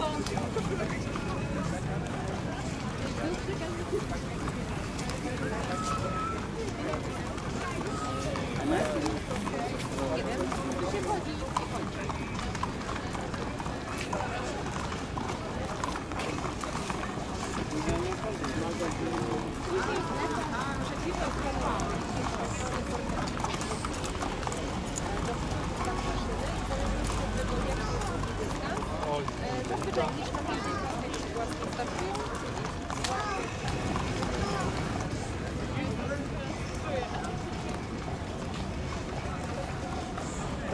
Thank you.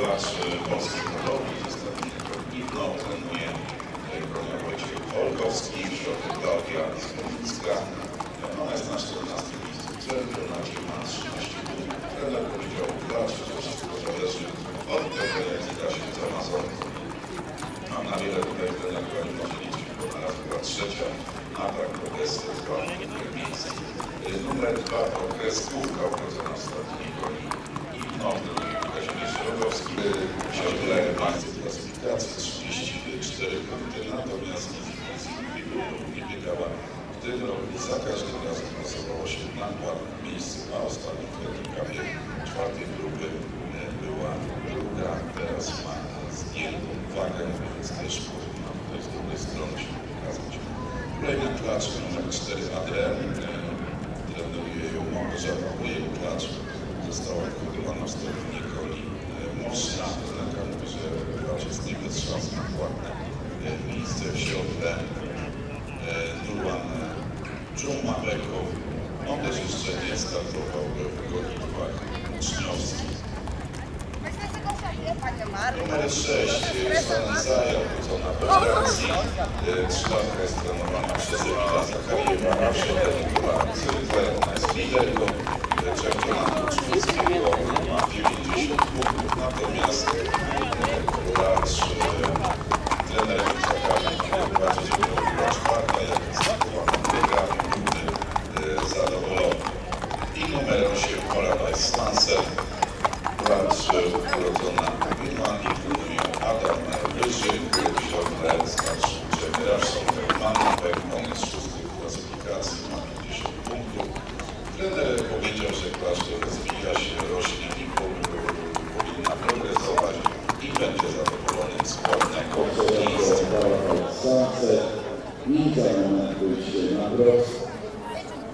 klacz polskiej hodowli z ostatnich Gniwno trenuje Bronia Wojciech Olkowski, w środku Klaudia Smolicka. Ona jest na 14 miejscu w czempionacie, ma 13 punktów. Trener powiedział klacz, że wszystko zależy od tego, jak da się z Amazon. Mam na wiele tutaj trenerów, ale może liczyć, bo na raz była trzecia, a tak Odessa dwa miejsce. Numer dwa to Kreskówka, urodzona w ostatniej goni i Bardzo klasyfikacji 34 punkty, natomiast nie biegała w tym roku za każdym razem głosowało się na czwartym miejscu, a ostatnio w etapie czwartej grupy była druga, teraz ma zdjętą wagę, więc też powinna tutaj z drugiej strony się pokazać. Kolejna klacz numer 4 ADM, trenuje ją Małgorzata Wojek klacz, została wychowywana w Stolinie Koli e, Moszna, trenerka mówi, że klacz jest nie bez szans na płatne e, środle. E, Nurwan Dżumabeko, on też jeszcze nie startował w gonitwach uczniowskich. Numer 6, Stanizaja, urodzona we Francji. E, Trzylatka jest trenowana przez Emila Zakariewa, a w środku była Cyrkle, ona jest liderką e, czempionatu uczniowskiego, ma 90 punktów, natomiast e, klacz e, trener Zakariewa numer 8, Paradise Sunset, klacz e, urodzona w Irlandii, trenuje Adam Wyżyk, środek starszy Jemiraż Manapek, on jest szósty w klasyfikacji, ma 50 punktów. Trener powiedział, że klacz rozwija się, rośnie i po- powinna progresować i będzie zadowolony z płatnego miejsca. Słońce zamentuj się na wprost.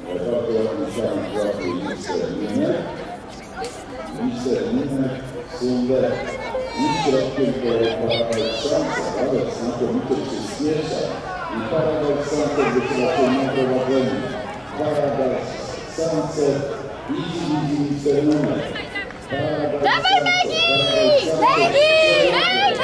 Bardzo musiałem złapać misterminę. Misterminę, sundę i środkiem po paradoksancie. Ale znakomicie przyspiesza i paradoksancie wytracą na prowadzeniu. Paradoksancie i misterminę. Dawaj, Megi! Megi! Megi!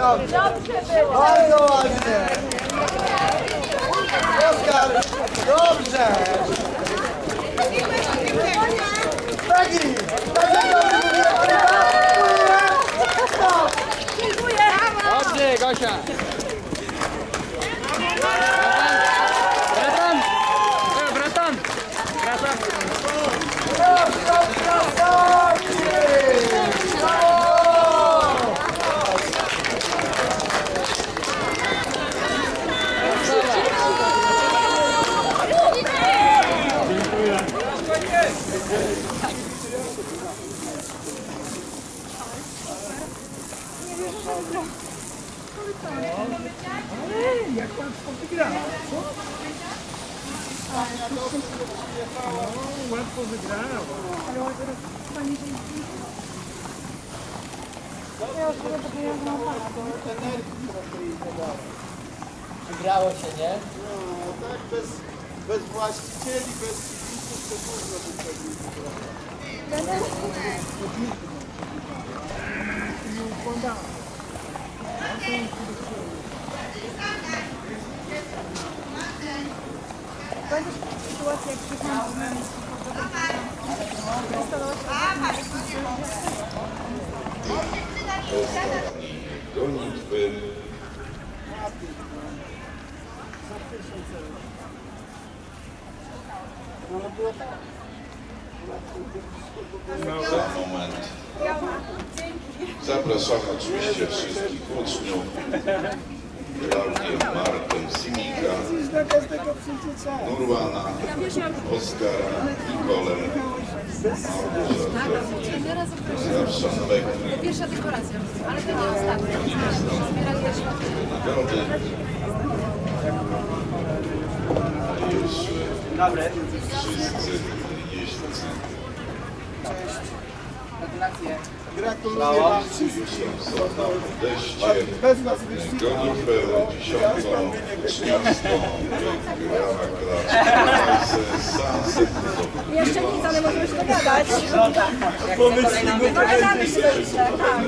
Dobrze. Bardzo ładnie. Oskar, dobrze. Tak jak dobrze. Dziękuję. Dobrze, Gosia. Wygrało się, nie? No, tak bez, bez właścicieli, bez kibiców to trudno by przegrać. Ostatni gonitwy. Za moment. Zapraszamy oczywiście wszystkich uczniów. Klaudię, Martę, Simika, Na każdego przyjdzie Nurwana, Oskara, Nikolę, Zawsze Lekry, Pierwsza dekoracja, ale to nie ostatnia. Zbierali też nagrody. Już wszyscy jeźdźcy Gratulacje. Gratuluję Wam wszystkim. Bez was wyścigu. Gonitwę dziesiątą, uczniowską, w ramach klas Sunset. Jeszcze nic, ale możemy się dogadać. Dogadamy się jeszcze, tak.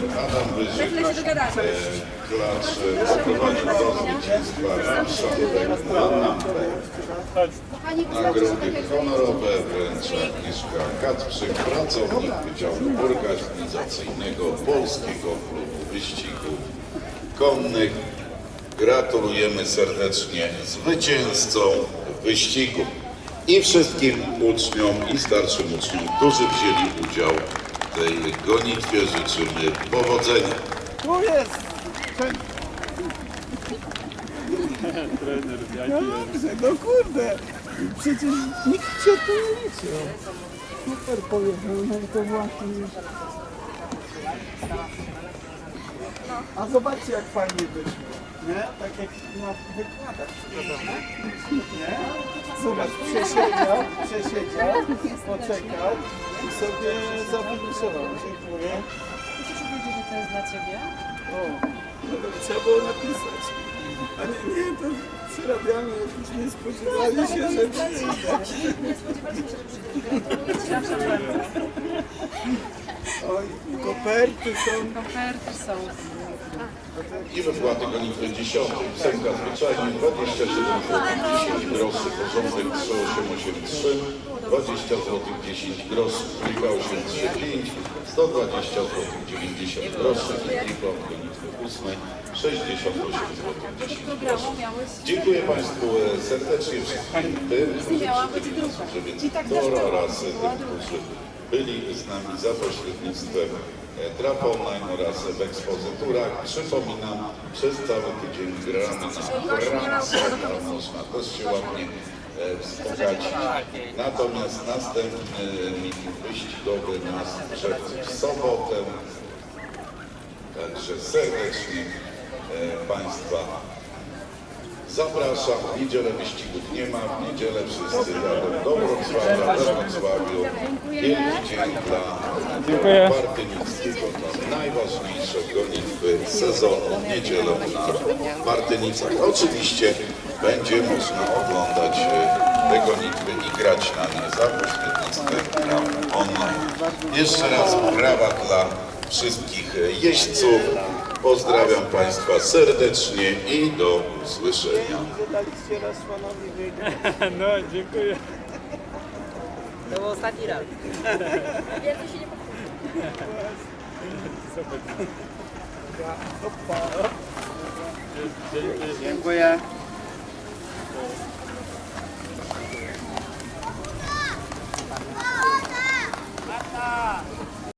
Tyle się dogadamy. klacz doprowadził do zwycięstwa Szandek na Nampę. Kochani, Nagrody honorowe wręcza Agnieszka Kacprzyk, pracownik Wydziału Organizacyjnego Polskiego Klubu Wyścigów Konnych. Gratulujemy serdecznie zwycięzcom wyścigu i wszystkim uczniom i starszym uczniom, którzy wzięli udział w tej gonitwie. Życzymy powodzenia. Tu jest. Dobrze, no kurde. Przecież nikt cię tu nie liczył. Super pojechał, no to właśnie. A zobaczcie jak fajnie wyszło. Nie? Tak jak na wykładach. Nie? Zobacz, przesiedział, przesiedział, poczekał i sobie zafiniszował. Dziękuję. Chcesz powiedzieć, że to jest dla Ciebie? O, no trzeba było napisać. Ale nie, to przerabiamy, jakiś nie spodziewali się, że przyjdę. Oj, koperty są. Koperty są. I wypłaty gonitwy 10. Psemka zwyczajnie 27 zł 10 groszy, porządek 3883, 20 zł 10 groszy, trójka 835, 120 zł 90 groszy i diplom gonitwy 8 68 zł 10 groszy. Dziękuję Państwu e, serdecznie wszystkim tym, którzy przybyli z Więcytora oraz tym, którzy byli z nami za pośrednictwem Trap Online oraz w ekspozyturach. Przypominam, przez cały tydzień gramy na tam można też się ładnie e, wzbogacić. Natomiast następny meeting wyścigowy nas czeka w sobotę. Także serdecznie e, Państwa Zapraszam, w niedzielę wyścigów nie ma, w niedzielę wszyscy jadą do Wrocławia, do Wrocławiu. Wielki dzień dla Martynickiego, dla najważniejsze gonitwy sezonu, w niedzielę na Martynicach. Oczywiście będzie można oglądać e, te gonitwy i grać na nie za pośrednictwem online. Jeszcze raz brawa dla wszystkich jeźdźców. Pozdrawiam Państwa serdecznie i do usłyszenia. No, dziękuję. To był ostatni raz. Więcej się nie. Dziękuję.